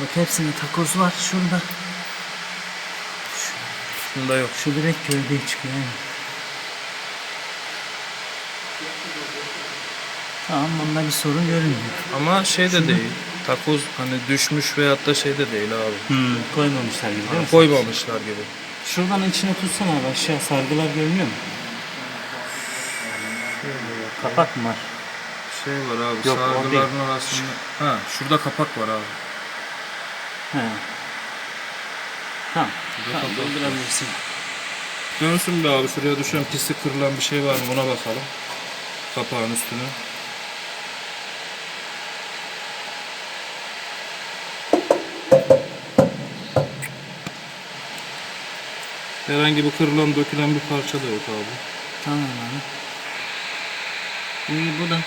Bak hepsinde takoz var şurada. Bunda yok. Şu direkt gövdeye çıkıyor yani. Tamam bunda bir sorun görünmüyor. Ama şey de değil. Takoz hani düşmüş veyahut da şey de değil abi. Hmm, koymamışlar gibi mi? Koymamışlar gibi. Şuradan içine tutsana abi aşağı sargılar görünüyor mu? Kapak mı var? Şey var abi Yok, sargıların arasında. Ha şurada kapak var abi. He. Tamam. Tamam doldurabilirsin. Dönsün be abi şuraya düşen pislik kırılan bir şey var mı ona bakalım. Kapağın üstüne. Herhangi bir kırılan dökülen bir parça da yok abi. Tamam abi. İyi bu da